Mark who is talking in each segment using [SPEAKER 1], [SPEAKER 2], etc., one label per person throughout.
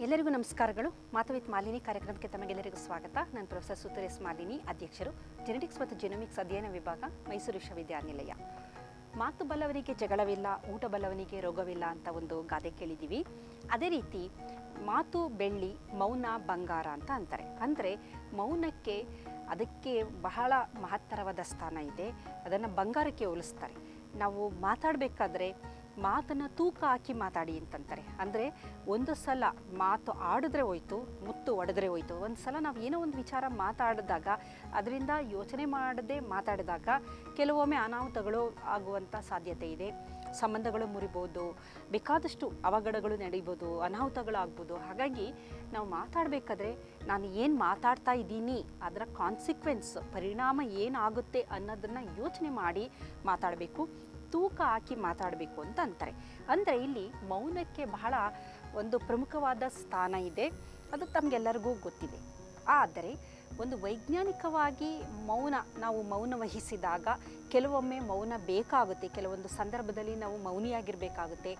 [SPEAKER 1] ಎಲ್ಲರಿಗೂ ನಮಸ್ಕಾರಗಳು. ಮಾತವಿತ್ ಮಾಲಿನಿ ಕಾರ್ಯಕ್ರಮಕ್ಕೆ ತಮಗೆಲ್ಲರಿಗೂ ಸ್ವಾಗತ. ನಾನು ಪ್ರೊಫೆಸರ್ ಸುತರೇಶ್ ಮಾಲಿನಿ, ಅಧ್ಯಕ್ಷರು ಜೆನೆಟಿಕ್ಸ್ ಮತ್ತು ಜೆನೋಮಿಕ್ಸ್ ಅಧ್ಯಯನ ವಿಭಾಗ, ಮೈಸೂರು ವಿಶ್ವವಿದ್ಯಾನಿಲಯ. ಮಾತು ಬಲ್ಲವನಿಗೆ ಜಗಳವಿಲ್ಲ, ಊಟ ಬಲ್ಲವನಿಗೆ ರೋಗವಿಲ್ಲ ಅಂತ ಒಂದು ಗಾದೆ ಕೇಳಿದ್ದೀವಿ. ಅದೇ ರೀತಿ ಮಾತು ಬೆಳ್ಳಿ, ಮೌನ ಬಂಗಾರ ಅಂತ ಅಂತಾರೆ. ಅಂದರೆ ಮೌನಕ್ಕೆ ಅದಕ್ಕೆ ಬಹಳ ಮಹತ್ತರವಾದ ಸ್ಥಾನ ಇದೆ. ಅದನ್ನು ಬಂಗಾರಕ್ಕೆ ಹೋಲಿಸ್ತಾರೆ. ನಾವು ಮಾತಾಡಬೇಕಾದ್ರೆ ಮಾತನ್ನು ತೂಕ ಹಾಕಿ ಮಾತಾಡಿ ಅಂತಂತಾರೆ. ಅಂದರೆ ಒಂದು ಸಲ ಮಾತು ಆಡಿದ್ರೆ ಹೋಯ್ತು, ಮುತ್ತು ಒಡೆದ್ರೆ ಹೋಯ್ತು. ಒಂದು ಸಲ ನಾವು ಏನೋ ಒಂದು ವಿಚಾರ ಮಾತಾಡಿದಾಗ, ಅದರಿಂದ ಯೋಚನೆ ಮಾಡದೆ ಮಾತಾಡಿದಾಗ ಕೆಲವೊಮ್ಮೆ ಅನಾಹುತಗಳು ಆಗುವಂಥ ಸಾಧ್ಯತೆ ಇದೆ. ಸಂಬಂಧಗಳು ಮುರಿಬೋದು, ಬೇಕಾದಷ್ಟು ಅವಘಡಗಳು ನಡೀಬೋದು, ಅನಾಹುತಗಳು ಆಗ್ಬೋದು. ಹಾಗಾಗಿ ನಾವು ಮಾತಾಡಬೇಕಾದ್ರೆ ನಾನು ಏನು ಮಾತಾಡ್ತಾ ಇದ್ದೀನಿ, ಅದರ ಕಾನ್ಸಿಕ್ವೆನ್ಸ್ ಪರಿಣಾಮ ಏನಾಗುತ್ತೆ ಅನ್ನೋದನ್ನು ಯೋಚನೆ ಮಾಡಿ ಮಾತಾಡಬೇಕು. ತೂಕ ಹಾಕಿ ಮಾತಾಡಬೇಕು ಅಂತ ಅಂತಾರೆ. ಅಂದರೆ ಇಲ್ಲಿ ಮೌನಕ್ಕೆ ಬಹಳ ಒಂದು ಪ್ರಮುಖವಾದ ಸ್ಥಾನ ಇದೆ. ಅದು ತಮಗೆಲ್ಲರಿಗೂ ಗೊತ್ತಿದೆ. ಆದರೆ ಒಂದು ವೈಜ್ಞಾನಿಕವಾಗಿ ಮೌನ ನಾವು ಮೌನ ವಹಿಸಿದಾಗ ಕೆಲವೊಮ್ಮೆ ಮೌನ ಬೇಕಾಗುತ್ತೆ. ಕೆಲವೊಂದು ಸಂದರ್ಭದಲ್ಲಿ ನಾವು ಮೌನಿಯಾಗಿರಬೇಕಾಗುತ್ತೆ.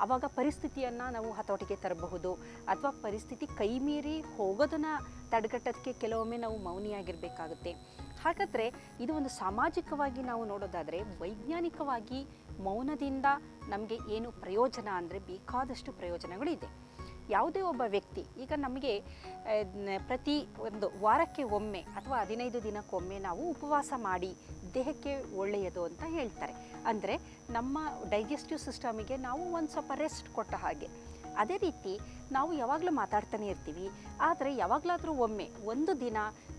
[SPEAKER 1] ಆವಾಗ ಪರಿಸ್ಥಿತಿಯನ್ನು ನಾವು ಹತೋಟಿಗೆ ತರಬಹುದು. ಅಥವಾ ಪರಿಸ್ಥಿತಿ ಕೈ ಮೀರಿ ಹೋಗೋದನ್ನು ತಡೆಗಟ್ಟೋದಕ್ಕೆ ಕೆಲವೊಮ್ಮೆ ನಾವು ಮೌನಿಯಾಗಿರಬೇಕಾಗುತ್ತೆ. ಹಾಗಾದರೆ ಇದು ಒಂದು ಸಾಮಾಜಿಕವಾಗಿ ನಾವು ನೋಡೋದಾದರೆ ವೈಜ್ಞಾನಿಕವಾಗಿ ಮೌನದಿಂದ ನಮಗೆ ಏನು ಪ್ರಯೋಜನ ಅಂದರೆ ಬೇಕಾದಷ್ಟು ಪ್ರಯೋಜನಗಳಿದೆ. ಯಾವುದೇ ಒಬ್ಬ ವ್ಯಕ್ತಿ, ಈಗ ನಮಗೆ ಪ್ರತಿ ಒಂದು ವಾರಕ್ಕೆ ಒಮ್ಮೆ ಅಥವಾ ಹದಿನೈದು ದಿನಕ್ಕೊಮ್ಮೆ ನಾವು ಉಪವಾಸ ಮಾಡಿ ದೇಹಕ್ಕೆ ಒಳ್ಳೆಯದು ಅಂತ ಹೇಳ್ತಾರೆ. ಅಂದರೆ ನಮ್ಮ ಡೈಜೆಸ್ಟಿವ್ ಸಿಸ್ಟಮಿಗೆ ನಾವು ಒಂದು ಸ್ವಲ್ಪ ರೆಸ್ಟ್ ಕೊಟ್ಟ ಹಾಗೆ. ಅದೇ ರೀತಿ ನಾವು ಯಾವಾಗಲೂ ಮಾತಾಡ್ತಾನೆ ಇರ್ತೀವಿ, ಆದರೆ ಯಾವಾಗಲಾದರೂ ಒಮ್ಮೆ, ಒಂದು ದಿನ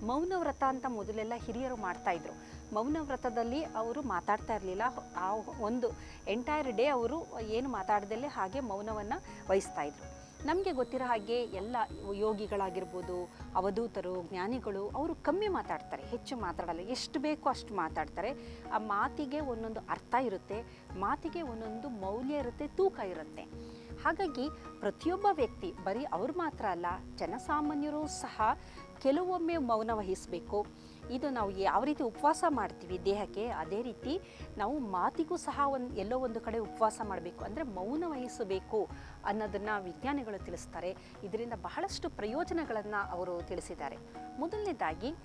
[SPEAKER 1] ಮೌನ ವ್ರತ ಅಂತ ಮೊದಲೆಲ್ಲ ಹಿರಿಯರು ಮಾಡ್ತಾಯಿದ್ರು ಮೌನ ವ್ರತದಲ್ಲಿ ಅವರು ಮಾತಾಡ್ತಾ ಇರಲಿಲ್ಲ, ಆ ಒಂದು ಎಂಟೈರ್ ಡೇ ಅವರು ಏನು ಮಾತಾಡ್ದಲ್ಲೇ ಹಾಗೆ ಮೌನವನ್ನು ವಹಿಸ್ತಾ ಇದ್ರು. ನಮಗೆ ಗೊತ್ತಿರೋ ಹಾಗೆ ಎಲ್ಲ ಯೋಗಿಗಳಾಗಿರ್ಬೋದು, ಅವಧೂತರು, ಜ್ಞಾನಿಗಳು, ಅವರು ಕಮ್ಮಿ ಮಾತಾಡ್ತಾರೆ, ಹೆಚ್ಚು ಮಾತಾಡಲ್ಲ, ಎಷ್ಟು ಬೇಕೋ ಅಷ್ಟು ಮಾತಾಡ್ತಾರೆ. ಆ ಮಾತಿಗೆ ಒಂದೊಂದು ಅರ್ಥ ಇರುತ್ತೆ, ಮಾತಿಗೆ ಒಂದೊಂದು ಮೌಲ್ಯ ಇರುತ್ತೆ, ತೂಕ ಇರುತ್ತೆ. ಹಾಗಾಗಿ ಪ್ರತಿಯೊಬ್ಬ ವ್ಯಕ್ತಿ, ಬರೀ ಅವ್ರು ಮಾತ್ರ ಅಲ್ಲ, ಜನಸಾಮಾನ್ಯರು ಸಹ ಕೆಲವೊಮ್ಮೆ ಮೌನ ವಹಿಸಬೇಕು. ಇದು ನಾವು ಯಾವ ರೀತಿ ಉಪವಾಸ ಮಾಡ್ತೀವಿ ದೇಹಕ್ಕೆ, ಅದೇ ರೀತಿ ನಾವು ಮಾತಿಗೂ ಸಹ ಒಂದು ಎಲ್ಲೋ ಒಂದು ಕಡೆ ಉಪವಾಸ ಮಾಡಬೇಕು. ಅಂದರೆ ಮೌನ ವಹಿಸಬೇಕು ಅನ್ನೋದನ್ನು ವಿಜ್ಞಾನಿಗಳು ತಿಳಿಸ್ತಾರೆ. ಇದರಿಂದ ಬಹಳಷ್ಟು ಪ್ರಯೋಜನಗಳನ್ನು ಅವರು ತಿಳಿಸಿದ್ದಾರೆ. ಮೊದಲನೇದಾಗಿ,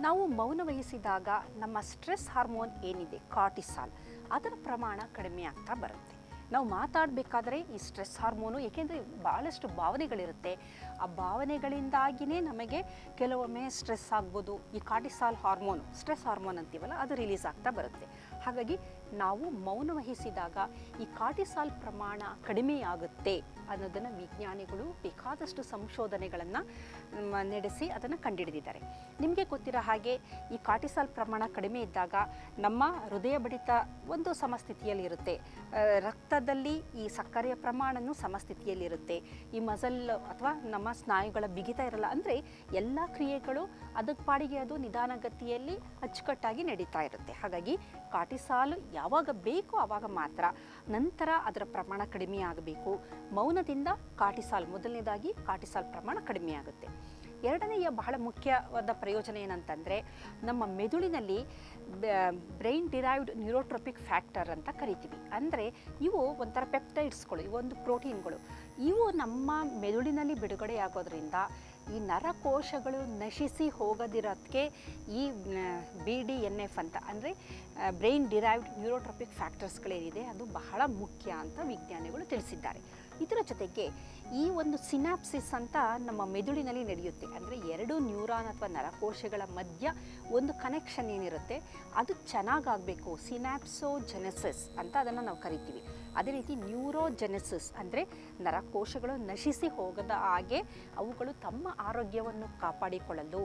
[SPEAKER 1] ನಾವು ಮೌನ ವಹಿಸಿದಾಗ ನಮ್ಮ ಸ್ಟ್ರೆಸ್ ಹಾರ್ಮೋನ್ ಏನಿದೆ? ಕಾರ್ಟಿಸಾಲ್. ಅದರ ಪ್ರಮಾಣ ಕಡಿಮೆ ಆಗ್ತಾ ಬರುತ್ತೆ. ನಾವು ಮಾತಾಡಬೇಕಾದ್ರೆ ಈ ಸ್ಟ್ರೆಸ್ ಹಾರ್ಮೋನು, ಏಕೆಂದರೆ ಭಾಳಷ್ಟು ಭಾವನೆಗಳಿರುತ್ತೆ. ಆ ಭಾವನೆಗಳಿಂದಾಗಿಯೇ ನಮಗೆ ಕೆಲವೊಮ್ಮೆ ಸ್ಟ್ರೆಸ್ ಆಗ್ಬೋದು. ಈ ಕಾಟಿಸಾಲ್ ಹಾರ್ಮೋನ್, ಸ್ಟ್ರೆಸ್ ಹಾರ್ಮೋನ್ ಅಂತೀವಲ್ಲ, ಅದು ರಿಲೀಸ್ ಆಗ್ತಾ ಬರುತ್ತೆ. ಹಾಗಾಗಿ ನಾವು ಮೌನ ವಹಿಸಿದಾಗ ಈ ಕಾರ್ಟಿಸಾಲ್ ಪ್ರಮಾಣ ಕಡಿಮೆಯಾಗುತ್ತೆ ಅನ್ನೋದನ್ನು ವಿಜ್ಞಾನಿಗಳು ಬೇಕಾದಷ್ಟು ಸಂಶೋಧನೆಗಳನ್ನು ನಡೆಸಿ ಅದನ್ನು ಕಂಡುಹಿಡಿದಿದ್ದಾರೆ ನಿಮಗೆ ಗೊತ್ತಿರೋ ಹಾಗೆ ಈ ಕಾರ್ಟಿಸಾಲ್ ಪ್ರಮಾಣ ಕಡಿಮೆ ಇದ್ದಾಗ ನಮ್ಮ ಹೃದಯ ಬಡಿತ ಒಂದು ಸಮಸ್ಥಿತಿಯಲ್ಲಿರುತ್ತೆ. ರಕ್ತದಲ್ಲಿ ಈ ಸಕ್ಕರೆಯ ಪ್ರಮಾಣನೂ ಸಮಸ್ಥಿತಿಯಲ್ಲಿರುತ್ತೆ. ಈ ಮಸಲ್ ಅಥವಾ ನಮ್ಮ ಸ್ನಾಯುಗಳ ಬಿಗಿತ ಇರಲ್ಲ ಅಂದರೆ ಎಲ್ಲ ಕ್ರಿಯೆಗಳು ಅದಕ್ಕೆ ಪಾಡಿಗೆ ಅದು ನಿಧಾನಗತಿಯಲ್ಲಿ ಅಚ್ಚುಕಟ್ಟಾಗಿ ನಡೀತಾ ಇರುತ್ತೆ. ಹಾಗಾಗಿ ಕಾರ್ಟಿಸಾಲ್ ಯಾವಾಗ ಬೇಕೋ ಆವಾಗ ಮಾತ್ರ ನಂತರ ಅದರ ಪ್ರಮಾಣ ಕಡಿಮೆ ಆಗಬೇಕು. ಮೌನದಿಂದ ಕಾಟಿಸಾಲ್ ಮೊದಲನೇದಾಗಿ ಕಾಟಿಸಾಲ್ ಪ್ರಮಾಣ ಕಡಿಮೆ ಆಗುತ್ತೆ. ಎರಡನೆಯ ಬಹಳ ಮುಖ್ಯವಾದ ಪ್ರಯೋಜನ ಏನಂತಂದರೆ ನಮ್ಮ ಮೆದುಳಿನಲ್ಲಿ ಬ್ರೈನ್ ಡಿರೈವ್ಡ್ ನ್ಯೂರೋಟ್ರೋಪಿಕ್ ಫ್ಯಾಕ್ಟರ್ ಅಂತ ಕರಿತೀವಿ. ಅಂದರೆ ಇವು ಒಂಥರ ಪೆಪ್ಟೈಡ್ಸ್ಗಳು ಇವೊಂದು ಪ್ರೋಟೀನ್ಗಳು. ಇವು ನಮ್ಮ ಮೆದುಳಿನಲ್ಲಿ ಬಿಡುಗಡೆ ಆಗೋದ್ರಿಂದ ಈ ನರಕೋಶಗಳು ನಶಿಸಿ ಹೋಗದಿರೋದಕ್ಕೆ ಈ ಬಿ ಡಿ ಎನ್ ಎಫ್ ಅಂತ, ಅಂದರೆ ಬ್ರೈನ್ ಡಿರೈವ್ಡ್ ನ್ಯೂರೋಟ್ರೋಪಿಕ್ ಫ್ಯಾಕ್ಟರ್ಸ್ಗಳೇನಿದೆ ಅದು ಬಹಳ ಮುಖ್ಯ ಅಂತ ವಿಜ್ಞಾನಿಗಳು ತಿಳಿಸಿದ್ದಾರೆ. ಇದರ ಜೊತೆಗೆ ಈ ಒಂದು ಸಿನಾಪ್ಸಿಸ್ ಅಂತ ನಮ್ಮ ಮೆದುಳಿನಲ್ಲಿ ನಡೆಯುತ್ತೆ. ಅಂದರೆ ಎರಡು ನ್ಯೂರಾನ್ ಅಥವಾ ನರಕೋಶಗಳ ಮಧ್ಯ ಒಂದು ಕನೆಕ್ಷನ್ ಏನಿರುತ್ತೆ, ಅದು ಚೆನ್ನಾಗಾಗಬೇಕು ಸಿನಾಪ್ಸೋಜೆನೆಸಿಸ್ ಅಂತ ಅದನ್ನು ನಾವು ಕರಿತೀವಿ. ಅದೇ ರೀತಿ ನ್ಯೂರೋಜೆನೆಸಿಸ್ ಅಂದರೆ ನರಕೋಶಗಳು ನಶಿಸಿ ಹೋಗದ ಹಾಗೆ ಅವುಗಳು ತಮ್ಮ ಆರೋಗ್ಯವನ್ನು ಕಾಪಾಡಿಕೊಳ್ಳಲು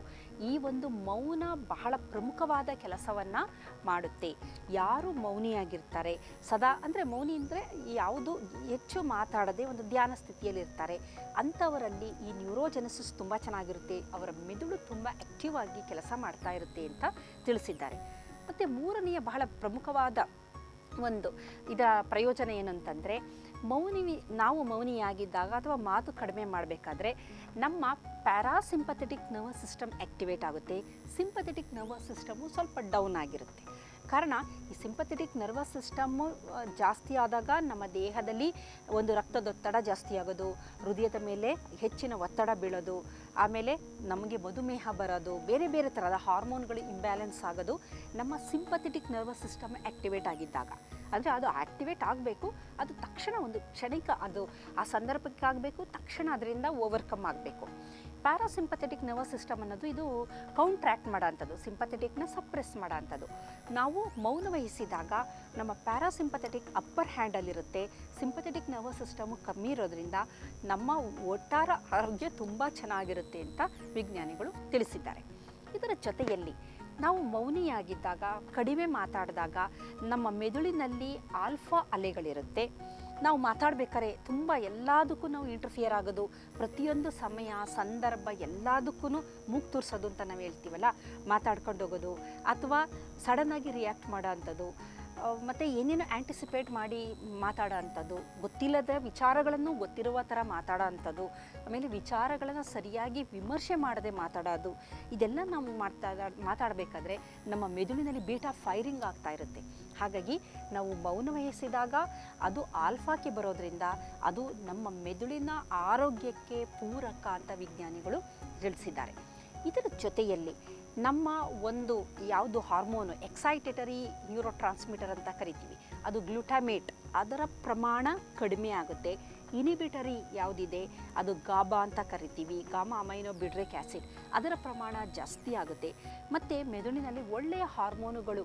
[SPEAKER 1] ಈ ಒಂದು ಮೌನ ಬಹಳ ಪ್ರಮುಖವಾದ ಕೆಲಸವನ್ನು ಮಾಡುತ್ತೆ. ಯಾರು ಮೌನಿಯಾಗಿರ್ತಾರೆ? ಸದಾ ಅಂದರೆ ಮೌನಿ ಅಂದರೆ ಯಾವುದು ಹೆಚ್ಚು ಮಾತಾಡದೆ ಒಂದು ಧ್ಯಾನ ಸ್ಥಿತಿಯಲ್ಲಿರ್ತಾರೆ ಅಂಥವರಲ್ಲಿ ಈ ನ್ಯೂರೋಜೆನೆಸಿಸ್ ತುಂಬ ಚೆನ್ನಾಗಿರುತ್ತೆ. ಅವರ ಮೆದುಳು ತುಂಬ ಆ್ಯಕ್ಟಿವ್ ಆಗಿ ಕೆಲಸ ಮಾಡ್ತಾ ಇರುತ್ತೆ ಅಂತ ತಿಳಿಸಿದ್ದಾರೆ. ಮತ್ತು ಮೂರನೆಯ ಬಹಳ ಪ್ರಮುಖವಾದ ಒಂದು ಇದರ ಪ್ರಯೋಜನ ಏನಂತಂದರೆ ಮೌನಿ ನಾವು ಮೌನಿಯಾಗಿದ್ದಾಗ ಅಥವಾ ಮಾತು ಕಡಿಮೆ ಮಾಡಬೇಕಾದ್ರೆ ನಮ್ಮ ಪ್ಯಾರಾಸಿಂಪಥೆಟಿಕ್ ನರ್ವಸ್ ಸಿಸ್ಟಮ್ ಆ್ಯಕ್ಟಿವೇಟ್ ಆಗುತ್ತೆ. ಸಿಂಪಥೆಟಿಕ್ ನರ್ವಸ್ ಸಿಸ್ಟಮು ಸ್ವಲ್ಪ ಡೌನ್ ಆಗಿರುತ್ತೆ. ಕಾರಣ ಈ ಸಿಂಪಥೆಟಿಕ್ ನರ್ವಸ್ ಸಿಸ್ಟಮ್ಮು ಜಾಸ್ತಿ ಆದಾಗ ನಮ್ಮ ದೇಹದಲ್ಲಿ ಒಂದು ರಕ್ತದೊತ್ತಡ ಜಾಸ್ತಿ ಆಗೋದು, ಹೃದಯದ ಮೇಲೆ ಹೆಚ್ಚಿನ ಒತ್ತಡ ಬೀಳೋದು, ಆಮೇಲೆ ನಮಗೆ ಮಧುಮೇಹ ಬರೋದು, ಬೇರೆ ಬೇರೆ ಥರದ ಹಾರ್ಮೋನ್ಗಳು ಇಂಬ್ಯಾಲೆನ್ಸ್ ಆಗೋದು ನಮ್ಮ ಸಿಂಪಥೆಟಿಕ್ ನರ್ವಸ್ ಸಿಸ್ಟಮ್ ಆ್ಯಕ್ಟಿವೇಟ್ ಆಗಿದ್ದಾಗ. ಅಂದರೆ ಅದು ಆ್ಯಕ್ಟಿವೇಟ್ ಆಗಬೇಕು, ಅದು ತಕ್ಷಣ ಒಂದು ಕ್ಷಣಿಕ, ಅದು ಆ ಸಂದರ್ಭಕ್ಕೆ ಆಗಬೇಕು ತಕ್ಷಣ ಅದರಿಂದ ಓವರ್ಕಮ್ ಆಗಬೇಕು. ಪ್ಯಾರಾಸಿಂಪಥೆಟಿಕ್ ನರ್ವಸ್ ಸಿಸ್ಟಮ್ ಅನ್ನೋದು ಇದು ಕೌಂಟ್ರ್ಯಾಕ್ಟ್ ಮಾಡೋಂಥದ್ದು ಸಿಂಪಥೆಟಿಕ್ನ ಸಪ್ರೆಸ್ ಮಾಡೋಂಥದ್ದು. ನಾವು ಮೌನ ವಹಿಸಿದಾಗ ನಮ್ಮ ಪ್ಯಾರಾಸಿಂಪಥೆಟಿಕ್ ಅಪ್ಪರ್ ಹ್ಯಾಂಡಲ್ಲಿರುತ್ತೆ ಸಿಂಪಥೆಟಿಕ್ ನರ್ವಸ್ ಸಿಸ್ಟಮು ಕಮ್ಮಿ ಇರೋದ್ರಿಂದ ನಮ್ಮ ಒಟ್ಟಾರ ಆರೋಗ್ಯ ತುಂಬ ಚೆನ್ನಾಗಿರುತ್ತೆ ಅಂತ ವಿಜ್ಞಾನಿಗಳು ತಿಳಿಸಿದ್ದಾರೆ. ಇದರ ಜೊತೆಯಲ್ಲಿ ನಾವು ಮೌನಿಯಾಗಿದ್ದಾಗ, ಕಡಿಮೆ ಮಾತಾಡಿದಾಗ ನಮ್ಮ ಮೆದುಳಿನಲ್ಲಿ ಆಲ್ಫಾ ಅಲೆಗಳಿರುತ್ತೆ. ನಾವು ಮಾತಾಡ್ಬೇಕಾದ್ರೆ ತುಂಬ ಎಲ್ಲದಕ್ಕೂ ನಾವು ಇಂಟರ್ಫಿಯರ್ ಆಗೋದು, ಪ್ರತಿಯೊಂದು ಸಮಯ, ಸಂದರ್ಭ ಎಲ್ಲದಕ್ಕೂ ಮೂಗು ತೋರಿಸೋದು ಅಂತ ನಾವು ಹೇಳ್ತೀವಲ್ಲ, ಮಾತಾಡ್ಕೊಂಡು ಹೋಗೋದು, ಅಥವಾ ಸಡನ್ನಾಗಿ ರಿಯಾಕ್ಟ್ ಮಾಡೋ ಅಂಥದ್ದು. ಮತ್ತು ಏನೇನು ಆ್ಯಂಟಿಸಿಪೇಟ್ ಮಾಡಿ ಮಾತಾಡೋ ಅಂಥದ್ದು ಗೊತ್ತಿಲ್ಲದ ವಿಚಾರಗಳನ್ನು ಗೊತ್ತಿರುವ ಥರ ಮಾತಾಡೋ ಅಂಥದ್ದು ಆಮೇಲೆ ವಿಚಾರಗಳನ್ನು ಸರಿಯಾಗಿ ವಿಮರ್ಶೆ ಮಾಡದೆ ಮಾತಾಡೋದು. ಇದೆಲ್ಲ ನಾವು ಮಾಡ್ತಾ, ಮಾತಾಡಬೇಕಾದ್ರೆ ನಮ್ಮ ಮೆದುಳಿನಲ್ಲಿ ಬೀಟಾ ಫೈರಿಂಗ್ ಆಗ್ತಾ ಇರುತ್ತೆ. ಹಾಗಾಗಿ ನಾವು ಮೌನ ವಹಿಸಿದಾಗ ಅದು ಆಲ್ಫಾಕ್ಕೆ ಬರೋದ್ರಿಂದ ಅದು ನಮ್ಮ ಮೆದುಳಿನ ಆರೋಗ್ಯಕ್ಕೆ ಪೂರಕ ಅಂತ ವಿಜ್ಞಾನಿಗಳು ತಿಳಿಸಿದ್ದಾರೆ. ಇದರ ಜೊತೆಯಲ್ಲಿ ನಮ್ಮ ಒಂದು ಯಾವುದು ಹಾರ್ಮೋನು ಎಕ್ಸೈಟೆಟರಿ ನ್ಯೂರೋ ಟ್ರಾನ್ಸ್ಮಿಟರ್ ಅಂತ ಕರಿತೀವಿ, ಅದು ಗ್ಲುಟಾಮೇಟ್. ಅದರ ಪ್ರಮಾಣ ಕಡಿಮೆ ಆಗುತ್ತೆ. ಇನಿಬಿಟರಿ ಯಾವುದಿದೆ? ಅದು ಗಾಬಾ ಅಂತ ಕರಿತೀವಿ. ಗಾಮಾ ಅಮೈನೋ ಬಿಡ್ರಿಕ್ ಆ್ಯಸಿಡ್ ಅದರ ಪ್ರಮಾಣ ಜಾಸ್ತಿ ಆಗುತ್ತೆ. ಮತ್ತು ಮೆದುಳಿನಲ್ಲಿ ಒಳ್ಳೆಯ ಹಾರ್ಮೋನುಗಳು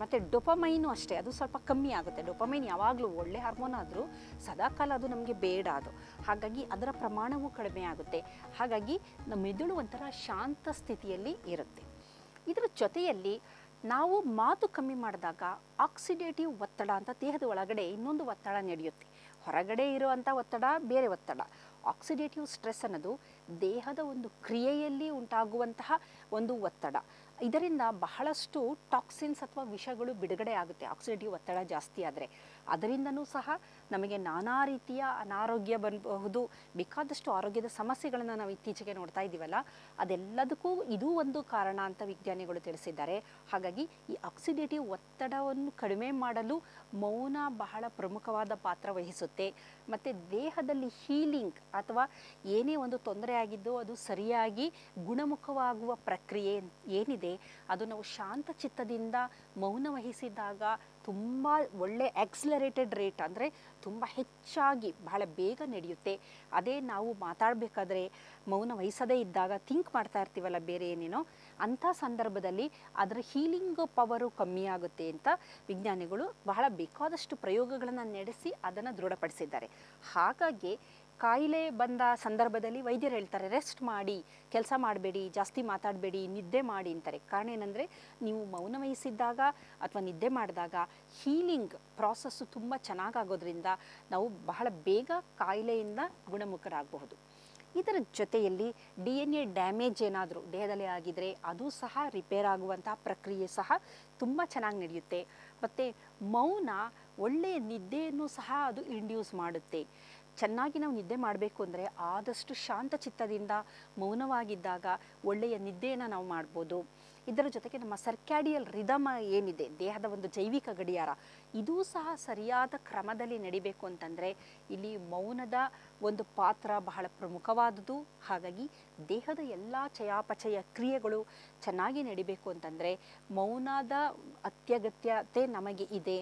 [SPEAKER 1] ಮತ್ತು ಡೊಪಮೈನು ಅಷ್ಟೇ. ಅದು ಸ್ವಲ್ಪ ಕಮ್ಮಿ ಆಗುತ್ತೆ. ಡೊಪಮೈನ್ ಯಾವಾಗಲೂ ಒಳ್ಳೆ ಹಾರ್ಮೋನ್ ಆದರೂ ಸದಾಕಾಲ ಅದು ನಮಗೆ ಬೇಡ ಅದು. ಹಾಗಾಗಿ ಅದರ ಪ್ರಮಾಣವೂ ಕಡಿಮೆ ಆಗುತ್ತೆ. ಹಾಗಾಗಿ ನಮ್ಮ ಮೆದುಳು ಒಂಥರ ಶಾಂತ ಸ್ಥಿತಿಯಲ್ಲಿ ಇರುತ್ತೆ. ಇದರ ಜೊತೆಯಲ್ಲಿ ನಾವು ಮಾತು ಕಮ್ಮಿ ಮಾಡಿದಾಗ ಆಕ್ಸಿಡೇಟಿವ್ ಒತ್ತಡ ಅಂತ ದೇಹದ ಒಳಗಡೆ ಇನ್ನೊಂದು ಒತ್ತಡ ನಡೆಯುತ್ತೆ. ಹೊರಗಡೆ ಇರುವಂಥ ಒತ್ತಡ, ಬೇರೆ ಒತ್ತಡ. ಆಕ್ಸಿಡೇಟಿವ್ ಸ್ಟ್ರೆಸ್ ಅನ್ನೋದು ದೇಹದ ಒಂದು ಕ್ರಿಯೆಯಲ್ಲಿ ಉಂಟಾಗುವಂತಹ ಒಂದು ಒತ್ತಡ. ಇದರಿಂದ ಬಹಳಷ್ಟು ಟಾಕ್ಸಿನ್ಸ್ ಅಥವಾ ವಿಷಗಳು ಬಿಡುಗಡೆ ಆಗುತ್ತೆ. ಆಕ್ಸಿಡೇಟಿವ್ ಒತ್ತಡ ಜಾಸ್ತಿ ಆದರೆ. ಅದರಿಂದನೂ ಸಹ ನಮಗೆ ನಾನಾ ರೀತಿಯ ಅನಾರೋಗ್ಯ ಬರಬಹುದು. ಬೇಕಾದಷ್ಟು ಆರೋಗ್ಯದ ಸಮಸ್ಯೆಗಳನ್ನು ನಾವು ಇತ್ತೀಚೆಗೆ ನೋಡ್ತಾ ಇದ್ದೀವಲ್ಲ, ಅದೆಲ್ಲದಕ್ಕೂ ಇದೂ ಒಂದು ಕಾರಣ ಅಂತ ವಿಜ್ಞಾನಿಗಳು ತಿಳಿಸಿದ್ದಾರೆ. ಹಾಗಾಗಿ ಈ ಆಕ್ಸಿಡೇಟಿವ್ ಒತ್ತಡವನ್ನು ಕಡಿಮೆ ಮಾಡಲು ಮೌನ ಬಹಳ ಪ್ರಮುಖವಾದ ಪಾತ್ರ ವಹಿಸುತ್ತೆ. ಮತ್ತು ದೇಹದಲ್ಲಿ ಹೀಲಿಂಗ್ ಅಥವಾ ಏನೇ ಒಂದು ತೊಂದರೆ ಆಗಿದ್ದು ಅದು ಸರಿಯಾಗಿ ಗುಣಮುಖವಾಗುವ ಪ್ರಕ್ರಿಯೆ ಏನಿದೆ, ಅದು ನಾವು ಶಾಂತ ಚಿತ್ತದಿಂದ ಮೌನ ವಹಿಸಿದಾಗ ತುಂಬ ಒಳ್ಳೆ ಎಕ್ಸ್ಲರೇಟೆಡ್ ರೇಟ್ ಅಂದರೆ ತುಂಬ ಹೆಚ್ಚಾಗಿ ಬಹಳ ಬೇಗ ನಡೆಯುತ್ತೆ. ಅದೇ ನಾವು ಮಾತಾಡಬೇಕಾದ್ರೆ ಮೌನ ವಹಿಸದೇ ಇದ್ದಾಗ ಥಿಂಕ್ ಮಾಡ್ತಾ ಇರ್ತೀವಲ್ಲ ಬೇರೆ ಏನೇನೋ, ಅಂಥ ಸಂದರ್ಭದಲ್ಲಿ ಅದರ ಹೀಲಿಂಗ್ ಪವರು ಕಮ್ಮಿ ಆಗುತ್ತೆ ಅಂತ ವಿಜ್ಞಾನಿಗಳು ಬಹಳ ಬೇಕಾದಷ್ಟು ಪ್ರಯೋಗಗಳನ್ನು ನಡೆಸಿ ಅದನ್ನು ದೃಢಪಡಿಸಿದ್ದಾರೆ. ಹಾಗಾಗಿ ಕಾಯಿಲೆ ಬಂದ ಸಂದರ್ಭದಲ್ಲಿ ವೈದ್ಯರು ಹೇಳ್ತಾರೆ, ರೆಸ್ಟ್ ಮಾಡಿ, ಕೆಲಸ ಮಾಡಬೇಡಿ, ಜಾಸ್ತಿ ಮಾತಾಡಬೇಡಿ, ನಿದ್ದೆ ಮಾಡಿ ಅಂತಾರೆ. ಕಾರಣ ಏನಂದರೆ, ನೀವು ಮೌನ ವಹಿಸಿದ್ದಾಗ ಅಥವಾ ನಿದ್ದೆ ಮಾಡಿದಾಗ ಹೀಲಿಂಗ್ ಪ್ರಾಸೆಸ್ಸು ತುಂಬ ಚೆನ್ನಾಗಾಗೋದ್ರಿಂದ ನಾವು ಬಹಳ ಬೇಗ ಕಾಯಿಲೆಯಿಂದ ಗುಣಮುಖರಾಗಬಹುದು. ಇದರ ಜೊತೆಯಲ್ಲಿ ಡಿ ಎನ್ ಎ ಡ್ಯಾಮೇಜ್ ಏನಾದರೂ ದೇಹದಲ್ಲಿ ಆಗಿದರೆ ಅದು ಸಹ ರಿಪೇರ್ ಆಗುವಂತಹ ಪ್ರಕ್ರಿಯೆ ಸಹ ತುಂಬ ಚೆನ್ನಾಗಿ ನಡೆಯುತ್ತೆ. ಮತ್ತು ಮೌನ ಒಳ್ಳೆಯ ನಿದ್ದೆಯನ್ನು ಸಹ ಅದು ಇಂಡ್ಯೂಸ್ ಮಾಡುತ್ತೆ. ಚೆನ್ನಾಗಿ ನಾವು ನಿದ್ದೆ ಮಾಡಬೇಕು ಅಂದರೆ ಆದಷ್ಟು ಶಾಂತ ಚಿತ್ತದಿಂದ ಮೌನವಾಗಿದ್ದಾಗ ಒಳ್ಳೆಯ ನಿದ್ದೆಯನ್ನು ನಾವು ಮಾಡ್ಬೋದು. ಇದರ ಜೊತೆಗೆ ನಮ್ಮ ಸರ್ಕ್ಯಾಡಿಯಲ್ ರಿದಮ ಏನಿದೆ, ದೇಹದ ಒಂದು ಜೈವಿಕ ಗಡಿಯಾರ, ಇದೂ ಸಹ ಸರಿಯಾದ ಕ್ರಮದಲ್ಲಿ ನಡಿಬೇಕು ಅಂತಂದರೆ ಇಲ್ಲಿ ಮೌನದ ಒಂದು ಪಾತ್ರ ಬಹಳ ಪ್ರಮುಖವಾದುದು ಹಾಗಾಗಿ ದೇಹದ ಎಲ್ಲ ಚಯಾಪಚಯ ಕ್ರಿಯೆಗಳು ಚೆನ್ನಾಗಿ ನಡಿಬೇಕು ಅಂತಂದರೆ ಮೌನದ ಅತ್ಯಗತ್ಯತೆ ನಮಗೆ ಇದೆ.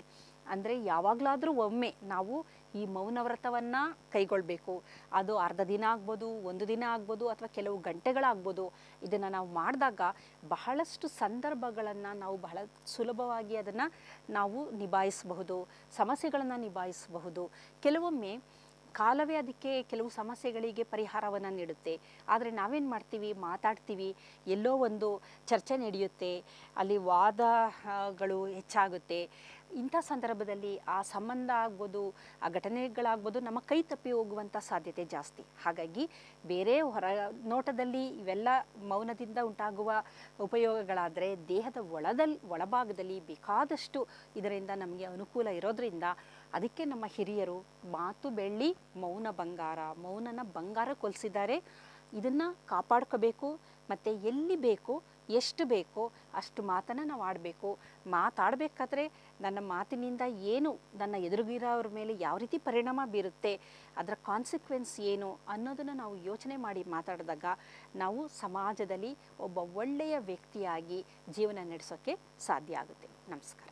[SPEAKER 1] ಅಂದರೆ ಯಾವಾಗಲಾದರೂ ಒಮ್ಮೆ ನಾವು ಈ ಮೌನ ವ್ರತವನ್ನ ಕೈಗೊಳ್ಳಬೇಕು ಅದು ಅರ್ಧ ದಿನ ಆಗ್ಬೋದು, ಒಂದು ದಿನ ಆಗ್ಬೋದು ಅಥವಾ ಕೆಲವು ಗಂಟೆಗಳಾಗ್ಬೋದು. ಇದನ್ನು ನಾವು ಮಾಡಿದಾಗ ಬಹಳಷ್ಟು ಸಂದರ್ಭಗಳನ್ನು ನಾವು ಬಹಳ ಸುಲಭವಾಗಿ ಅದನ್ನು ನಾವು ನಿಭಾಯಿಸಬಹುದು, ಸಮಸ್ಯೆಗಳನ್ನು ನಿಭಾಯಿಸಬಹುದು. ಕೆಲವೊಮ್ಮೆ ಕಾಲವೇ ಅದಕ್ಕೆ ಕೆಲವು ಸಮಸ್ಯೆಗಳಿಗೆ ಪರಿಹಾರವನ್ನು ನೀಡುತ್ತೆ. ಆದರೆ ನಾವೇನು ಮಾಡ್ತೀವಿ? ಮಾತಾಡ್ತೀವಿ. ಎಲ್ಲೋ ಒಂದು ಚರ್ಚೆ ನಡೆಯುತ್ತೆ. ಅಲ್ಲಿ ವಾದಗಳು ಹೆಚ್ಚಾಗುತ್ತೆ. ಇಂಥ ಸಂದರ್ಭದಲ್ಲಿ ಆ ಸಂಬಂಧ ಆಗ್ಬೋದು, ಆ ಘಟನೆಗಳಾಗ್ಬೋದು ನಮ್ಮ ಕೈ ತಪ್ಪಿ ಹೋಗುವಂಥ ಸಾಧ್ಯತೆ ಜಾಸ್ತಿ. ಹಾಗಾಗಿ ಬೇರೆ ಹೊರ ನೋಟದಲ್ಲಿ ಇವೆಲ್ಲ ಮೌನದಿಂದ ಉಂಟಾಗುವ ಉಪಯೋಗಗಳಾದರೆ ದೇಹದ ಒಳದಲ್ಲಿ ಒಳಭಾಗದಲ್ಲಿ ಬೇಕಾದಷ್ಟು ಇದರಿಂದ ನಮಗೆ ಅನುಕೂಲ ಇರೋದ್ರಿಂದ ಅದಕ್ಕೆ ನಮ್ಮ ಹಿರಿಯರು ಮಾತು ಬೆಳ್ಳಿ ಮೌನ ಬಂಗಾರ, ಮೌನನ ಬಂಗಾರ ಕೊಲಿಸಿದ್ದಾರೆ. ಇದನ್ನು ಕಾಪಾಡ್ಕೋಬೇಕು, ಮತ್ತು ಎಲ್ಲಿ ಬೇಕು ಎಷ್ಟು ಬೇಕೋ ಅಷ್ಟು ಮಾತನ್ನು ನಾವು ಆಡಬೇಕು. ಮಾತಾಡಬೇಕಾದ್ರೆ ನನ್ನ ಮಾತಿನಿಂದ ಏನು ನನ್ನ ಎದುರುಗಿರೋವ್ರ ಮೇಲೆ ಯಾವ ರೀತಿ ಪರಿಣಾಮ ಬೀರುತ್ತೆ, ಅದರ ಕಾನ್ಸಿಕ್ವೆನ್ಸ್ ಏನು ಅನ್ನೋದನ್ನು ನಾವು ಯೋಚನೆ ಮಾಡಿ ಮಾತಾಡಿದಾಗ ನಾವು ಸಮಾಜದಲ್ಲಿ ಒಬ್ಬ ಒಳ್ಳೆಯ ವ್ಯಕ್ತಿಯಾಗಿ ಜೀವನ ನಡೆಸೋಕ್ಕೆ ಸಾಧ್ಯ ಆಗುತ್ತೆ. ನಮಸ್ಕಾರ.